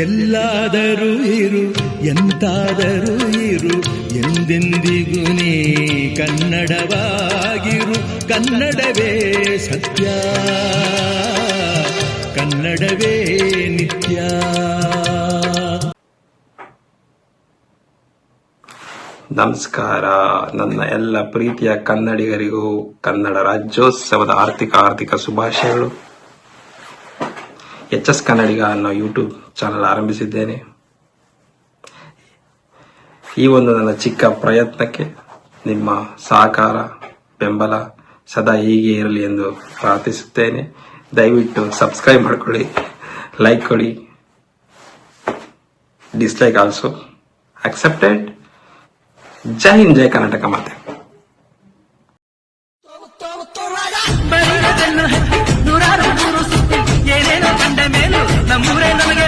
ಎಲ್ಲಾದರೂ ಇರು, ಎಂತಾದರೂ ಇರು, ಎಂದೆಂದಿಗೂ ನೀ ಕನ್ನಡವಾಗಿರು. ಕನ್ನಡವೇ ಸತ್ಯ, ಕನ್ನಡವೇ ನಿತ್ಯ. ನಮಸ್ಕಾರ. ನನ್ನ ಎಲ್ಲ ಪ್ರೀತಿಯ ಕನ್ನಡಿಗರಿಗೂ ಕನ್ನಡ ರಾಜ್ಯೋತ್ಸವದ ಆರ್ಥಿಕ ಆರ್ಥಿಕ ಶುಭಾಶಯಗಳು. ಎಚ್ ಎಸ್ ಕನ್ನಡಿಗ ಅನ್ನೋ ಯೂಟ್ಯೂಬ್ ಚಾನಲ್ ಆರಂಭಿಸಿದ್ದೇನೆ. ಈ ಒಂದು ನನ್ನ ಚಿಕ್ಕ ಪ್ರಯತ್ನಕ್ಕೆ ನಿಮ್ಮ ಸಹಕಾರ, ಬೆಂಬಲ ಸದಾ ಹೀಗೆ ಇರಲಿ ಎಂದು ಪ್ರಾರ್ಥಿಸುತ್ತೇನೆ. ದಯವಿಟ್ಟು ಸಬ್ಸ್ಕ್ರೈಬ್ ಮಾಡ್ಕೊಳ್ಳಿ ಲೈಕ್ ಕೊಡಿ ಡಿಸ್ಲೈಕ್ ಆಲ್ಸೋ ಅಕ್ಸೆಪ್ಟೆಡ್ ಜೈ ಹಿಂದ್, ಜೈ ಕರ್ನಾಟಕ ಮಾತೆ. ಮುರೆ ನನಗೆ